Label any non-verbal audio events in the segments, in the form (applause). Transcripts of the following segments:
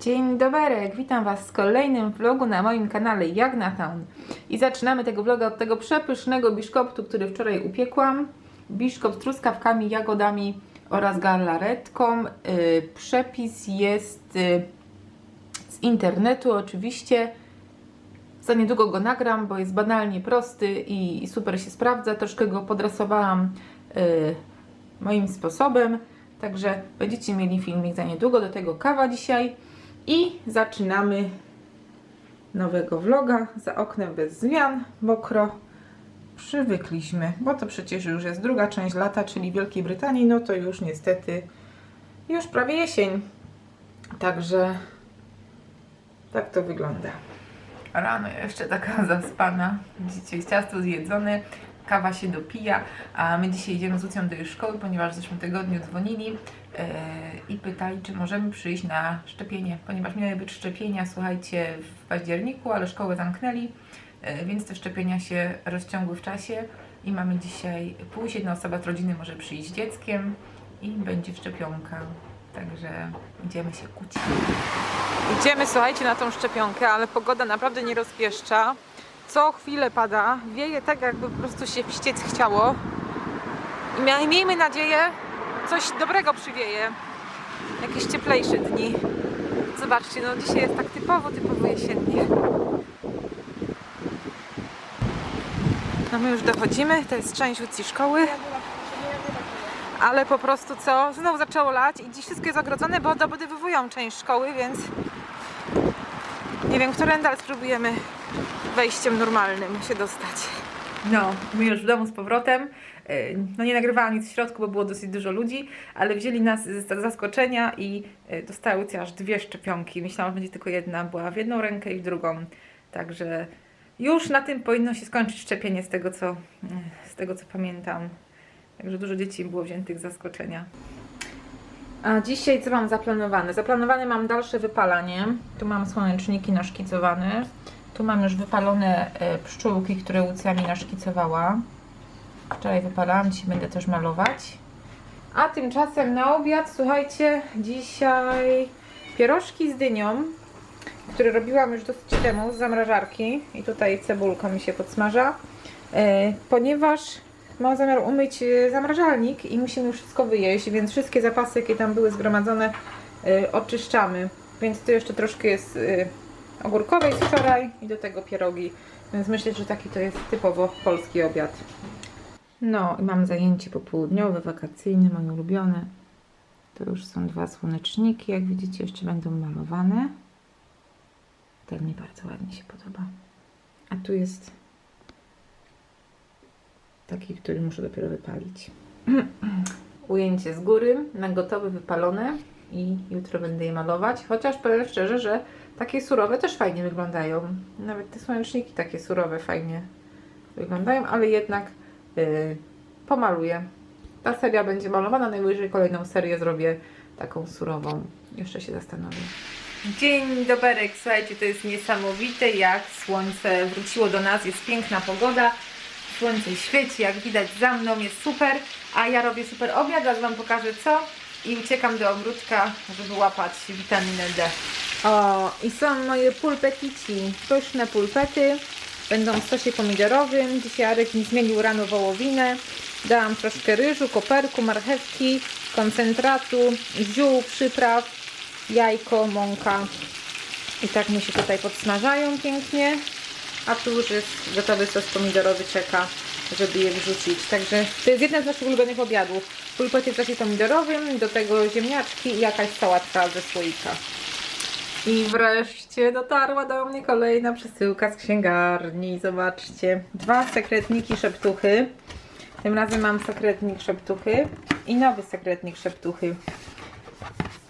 Dzień dobry, witam Was w kolejnym vlogu na moim kanale Jagnatown. I zaczynamy tego vloga od tego przepysznego biszkoptu, który wczoraj upiekłam. Biszkopt z truskawkami, jagodami oraz galaretką. Yy, przepis jest yy, z internetu oczywiście. Za niedługo go nagram, bo jest banalnie prosty i, super się sprawdza. Troszkę go podrasowałam moim sposobem. Także będziecie mieli filmik za niedługo. Do tego kawa dzisiaj. I zaczynamy nowego vloga. Za oknem bez zmian, mokro. Przywykliśmy, bo to przecież już jest druga część lata, czyli Wielkiej Brytanii. No to już niestety już prawie jesień. Także tak to wygląda. Rano jeszcze taka (laughs) zaspana. Widzicie, ciasto zjedzone, kawa się dopija, a my dzisiaj idziemy z Lucją do jej szkoły, ponieważ w zeszłym tygodniu dzwonili yy, i pytali, czy możemy przyjść na szczepienie, ponieważ miały być szczepienia, słuchajcie, w październiku, ale szkołę zamknęli, yy, więc te szczepienia się rozciągły w czasie i mamy dzisiaj pójść, jedna osoba z rodziny może przyjść z dzieckiem i będzie szczepionka, także idziemy się kłócić. Idziemy, słuchajcie, na tą szczepionkę, ale pogoda naprawdę nie rozpieszcza. Co chwilę pada, wieje tak, jakby po prostu się wściec chciało. I miejmy nadzieję, coś dobrego przywieje. Jakieś cieplejsze dni. Zobaczcie, no dzisiaj jest tak typowo, typowo jesiennie. No my już dochodzimy, to jest część Lucji szkoły. Ale po prostu co? Znowu zaczęło lać i dziś wszystko jest ogrodzone, bo dobudowują część szkoły, więc nie wiem, którędy, ale spróbujemy wejściem normalnym się dostać. No, my już w domu z powrotem. Yy, No nie nagrywałam nic w środku, bo było dosyć dużo ludzi, ale wzięli nas z zaskoczenia i dostała Lucja aż dwie szczepionki. Myślałam, że będzie tylko jedna, była w jedną rękę i w drugą. Także już na tym powinno się skończyć szczepienie z tego, co, yy, z tego, co pamiętam. Także dużo dzieci było wziętych z zaskoczenia. A dzisiaj co mam zaplanowane? Zaplanowane mam dalsze wypalanie. Tu mam słoneczniki naszkicowane. Tu mam już wypalone e, pszczółki, które Łucja mi naszkicowała. Wczoraj wypalałam, dzisiaj będę też malować. A tymczasem na obiad, słuchajcie, dzisiaj pierożki z dynią, które robiłam już dosyć temu z zamrażarki. I tutaj cebulka mi się podsmaża. E, ponieważ mam zamiar umyć e, zamrażalnik i musimy już wszystko wyjeść, więc wszystkie zapasy, jakie tam były zgromadzone, oczyszczamy. Więc tu jeszcze troszkę jest ogórkowej wczoraj i do tego pierogi. Więc myślę, że taki to jest typowo polski obiad. No i mam zajęcie popołudniowe, wakacyjne, moje ulubione. To już są dwa słoneczniki, jak widzicie jeszcze będą malowane. Ten mi bardzo ładnie się podoba. A tu jest taki, który muszę dopiero wypalić. (clears throat) Ujęcie z góry, na gotowe, wypalone i jutro będę je malować. Chociaż powiem szczerze, że takie surowe też fajnie wyglądają. Nawet te słoneczniki takie surowe fajnie wyglądają, ale jednak yy, pomaluję. Ta seria będzie malowana, najwyżej kolejną serię zrobię taką surową. Jeszcze się zastanowię. Dzień doberek, słuchajcie, to jest niesamowite, jak słońce wróciło do nas, jest piękna pogoda, słońce świeci, jak widać za mną jest super, a ja robię super obiad, zaraz Wam pokażę co i uciekam do ogródka, żeby łapać witaminę D. O, i są moje pulpetici, pyszne pulpety, będą w sosie pomidorowym, dzisiaj Arek mi zmienił rano wołowinę, dałam troszkę ryżu, koperku, marchewki, koncentratu, ziół, przypraw, jajko, mąka. I tak mi się tutaj podsmażają pięknie, a tu już jest gotowy sos pomidorowy czeka, żeby je wrzucić. Także to jest jeden z naszych ulubionych obiadów. Pulpety w sosie pomidorowym, do tego ziemniaczki i jakaś sałatka ze słoika. I wreszcie dotarła do mnie kolejna przesyłka z księgarni. Zobaczcie. Dwa sekretniki szeptuchy. Tym razem mam sekretnik szeptuchy i nowy sekretnik szeptuchy.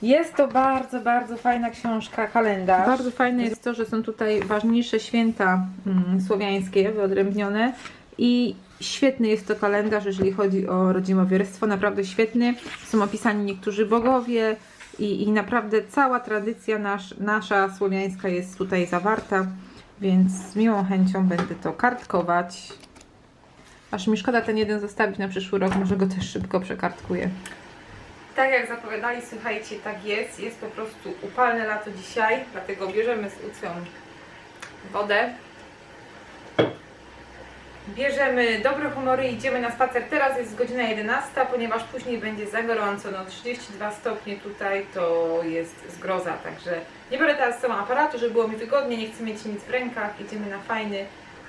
Jest to bardzo, bardzo fajna książka, kalendarz. Bardzo fajne jest to, że są tutaj ważniejsze święta mm, słowiańskie wyodrębnione i świetny jest to kalendarz, jeżeli chodzi o rodzimowierstwo, naprawdę świetny. Są opisani niektórzy bogowie i, i naprawdę cała tradycja nasz, nasza słowiańska jest tutaj zawarta, więc z miłą chęcią będę to kartkować. Aż mi szkoda ten jeden zostawić na przyszły rok, może go też szybko przekartkuję. Tak jak zapowiadali, słuchajcie, tak jest. Jest po prostu upalne lato dzisiaj, dlatego bierzemy z Ucją wodę. Bierzemy dobre humory i idziemy na spacer. Teraz jest godzina 11, ponieważ później będzie za gorąco. No 32 stopnie tutaj to jest zgroza, także nie biorę teraz z sobą aparatu, żeby było mi wygodnie, nie chcę mieć nic w rękach. Idziemy na fajny,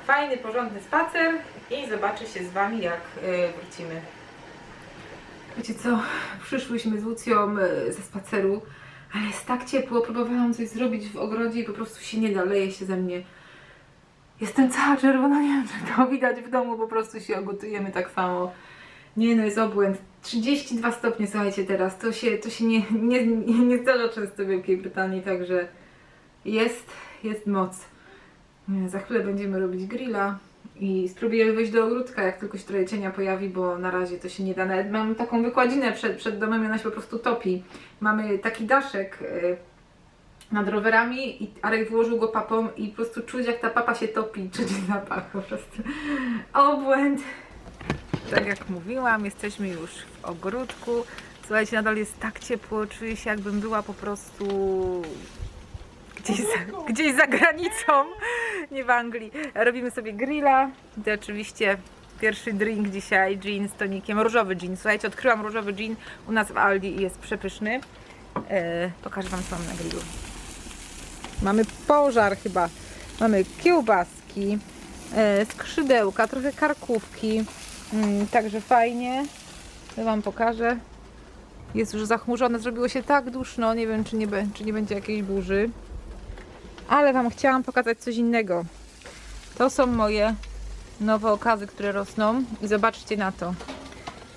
fajny, porządny spacer i zobaczę się z Wami, jak y, wrócimy. Wiecie co, przyszłyśmy z Lucją y, ze spaceru, ale jest tak ciepło, próbowałam coś zrobić w ogrodzie i po prostu się nie da, leje się ze mnie. Jestem cała czerwona, nie wiem czy to widać w domu, po prostu się ogotujemy tak samo. Nie no, jest obłęd. 32 stopnie, słuchajcie, teraz. To się, to się nie, nie, nie, nie zdarza często w Wielkiej Brytanii, także jest, jest moc. Za chwilę będziemy robić grilla i spróbujemy wejść do ogródka, jak tylko się trochę cienia pojawi, bo na razie to się nie da. Nawet mam taką wykładzinę przed, przed domem ona się po prostu topi. Mamy taki daszek y, nad rowerami i Arek wyłożył go papą i po prostu czuć jak ta papa się topi, (laughs) czuć zapach po prostu. Obłęd! Tak jak mówiłam, jesteśmy już w ogródku. Słuchajcie, nadal jest tak ciepło, czuję się jakbym była po prostu gdzieś za, gdzieś za granicą, nie w Anglii. Robimy sobie grilla. To oczywiście pierwszy drink dzisiaj, gin z tonikiem, różowy gin. Słuchajcie, odkryłam różowy gin u nas w Aldi i jest przepyszny. E, pokażę Wam co mam na grillu. Mamy pożar chyba. Mamy kiełbaski, e, skrzydełka, trochę karkówki. Mm, także fajnie. Ja Wam pokażę. Jest już zachmurzone, zrobiło się tak duszno. Nie wiem, czy nie, czy nie będzie jakiejś burzy. Ale Wam chciałam pokazać coś innego. To są moje nowe okazy, które rosną. I zobaczcie na to.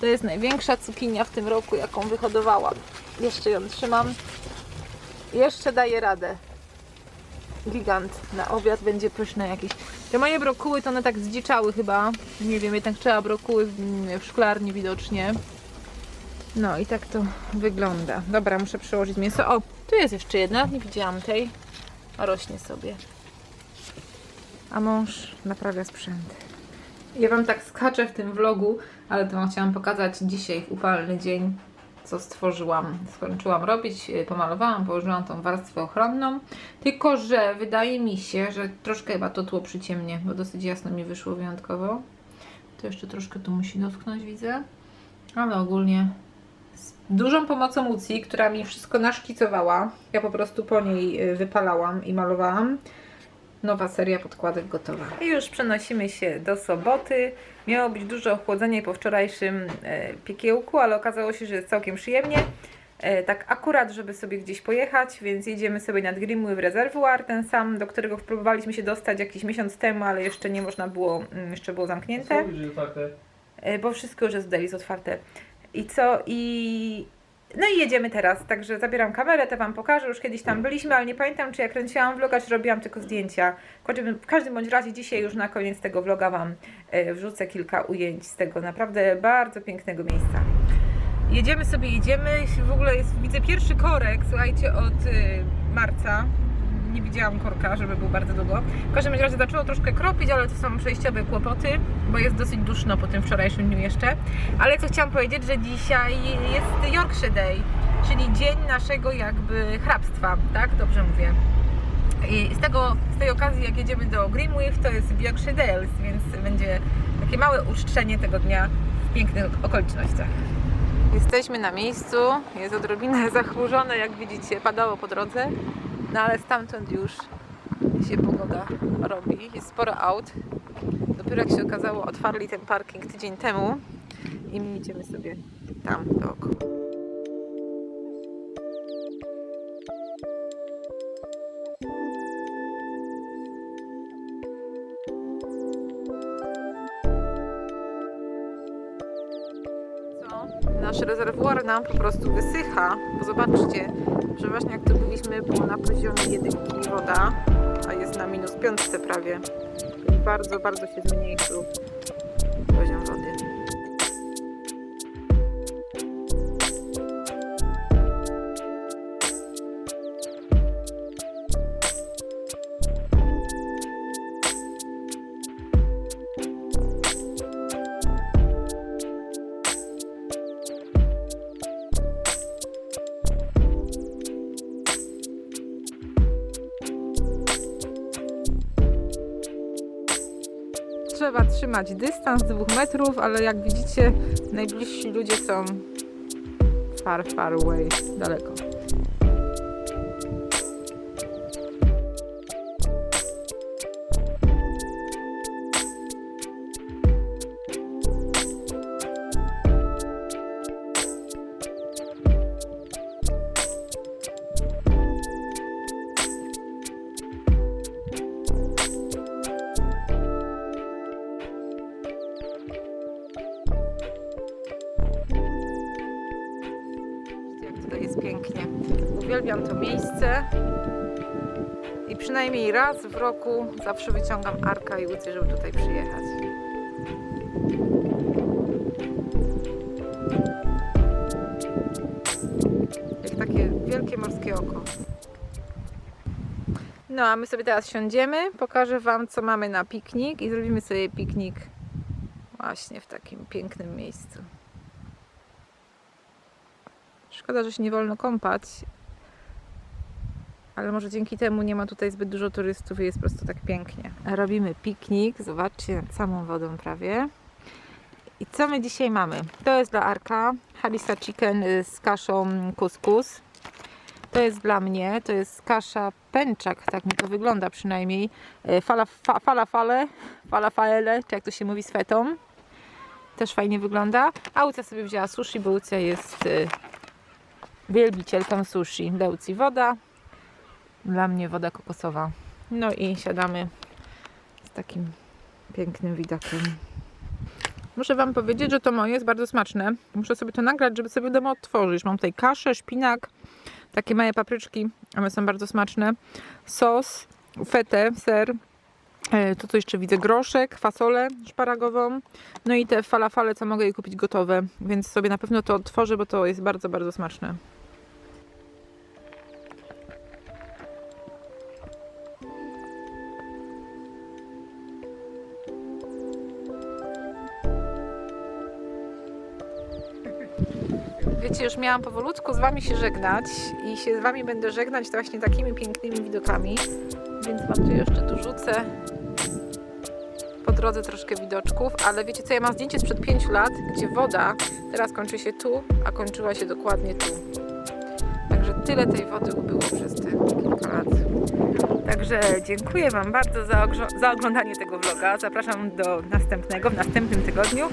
To jest największa cukinia w tym roku, jaką wyhodowałam. Jeszcze ją trzymam. Jeszcze daję radę gigant. Na obiad będzie pyszne jakieś. Te moje brokuły to one tak zdziczały chyba. Nie wiem, jednak trzeba brokuły w, w szklarni widocznie. No i tak to wygląda. Dobra, muszę przełożyć mięso. O, tu jest jeszcze jedna, nie widziałam tej. A rośnie sobie. A mąż naprawia sprzęt. Ja Wam tak skaczę w tym vlogu, ale to Wam chciałam pokazać dzisiaj w upalny dzień, co stworzyłam. Skończyłam robić, y, pomalowałam, położyłam tą warstwę ochronną. Tylko, że wydaje mi się, że troszkę chyba to tło przyciemnie, bo dosyć jasno mi wyszło wyjątkowo. To jeszcze troszkę tu musi dotknąć, widzę. Ale ogólnie z dużą pomocą Lucji, która mi wszystko naszkicowała. Ja po prostu po niej y, wypalałam i malowałam. Nowa seria podkładek gotowa. I już przenosimy się do soboty. Miało być duże ochłodzenie po wczorajszym e, piekiełku, ale okazało się, że jest całkiem przyjemnie. E, tak akurat, żeby sobie gdzieś pojechać, więc jedziemy sobie nad Grimły w rezerwuar, ten sam, do którego próbowaliśmy się dostać jakiś miesiąc temu, ale jeszcze nie można było, mm, jeszcze było zamknięte. E, bo wszystko już jest w Delis otwarte. I co? I... No i jedziemy teraz, także zabieram kamerę, to Wam pokażę, już kiedyś tam byliśmy, ale nie pamiętam, czy ja kręciłam vloga, czy robiłam tylko zdjęcia. W każdym, bądź razie dzisiaj już na koniec tego vloga Wam e, wrzucę kilka ujęć z tego naprawdę bardzo pięknego miejsca. Jedziemy sobie, jedziemy, w ogóle jest, widzę pierwszy korek, słuchajcie, od y, marca. Nie widziałam korka, żeby był bardzo długo. W każdym razie zaczęło troszkę kropić, ale to są przejściowe kłopoty, bo jest dosyć duszno po tym wczorajszym dniu jeszcze. Ale co chciałam powiedzieć, że dzisiaj jest Yorkshire Day, czyli dzień naszego jakby hrabstwa, tak? Dobrze mówię. I z, tego, z tej okazji, jak jedziemy do Grimwith, to jest Yorkshire Dales, więc będzie takie małe uczczenie tego dnia w pięknych okolicznościach. Jesteśmy na miejscu, jest odrobinę (laughs) zachmurzone, jak widzicie, padało po drodze, no ale stamtąd już się pogoda robi, jest sporo aut. Dopiero jak się okazało, otwarli ten parking tydzień temu i my idziemy sobie tam dookoła. Nasz rezerwuar nam po prostu wysycha, bo zobaczcie, że właśnie jak tu byliśmy było na poziomie jedynki woda, a jest na minus piątce prawie. Bardzo, bardzo się zmniejszył trzymać dystans dwóch metrów, ale jak widzicie, najbliżsi ludzie są far, far away, daleko. Jest pięknie. Uwielbiam to miejsce. I przynajmniej raz w roku zawsze wyciągam Arka i Łucję, żeby tutaj przyjechać. Jak takie wielkie morskie oko. No, a my sobie teraz siądziemy. Pokażę Wam, co mamy na piknik i zrobimy sobie piknik właśnie w takim pięknym miejscu. Szkoda, że się nie wolno kąpać, ale może dzięki temu nie ma tutaj zbyt dużo turystów i jest po prostu tak pięknie. Robimy piknik, zobaczcie, nad samą wodą prawie. I co my dzisiaj mamy? To jest dla Arka harissa chicken y, z kaszą kuskus. To jest dla mnie, to jest kasza pęczak, tak mi to wygląda przynajmniej. Y, Fala, fa, falafale, falafele, czy jak to się mówi z fetą. Też fajnie wygląda. A Łucja sobie wzięła sushi, bo Łucja jest y, wielbicielką sushi. Dla Łucji woda, dla mnie woda kokosowa. No i siadamy z takim pięknym widokiem. Muszę Wam powiedzieć, że to moje jest bardzo smaczne. Muszę sobie to nagrać, żeby sobie w domu odtworzyć. Mam tutaj kaszę, szpinak, takie małe papryczki, one są bardzo smaczne. Sos, fetę, ser. E, Tu co jeszcze widzę? Groszek, fasolę szparagową. No i te falafale, co mogę je kupić gotowe. Więc sobie na pewno to odtworzę, bo to jest bardzo, bardzo smaczne. Wiecie, już miałam powolutku z Wami się żegnać i się z Wami będę żegnać to właśnie takimi pięknymi widokami, więc Wam tu jeszcze tu rzucę drodze troszkę widoczków, ale wiecie co, ja mam zdjęcie sprzed 5 lat, gdzie woda teraz kończy się tu, a kończyła się dokładnie tu. Także tyle tej wody ubyło przez te kilka lat. Także dziękuję Wam bardzo za, za oglądanie tego vloga. Zapraszam do następnego w następnym tygodniu.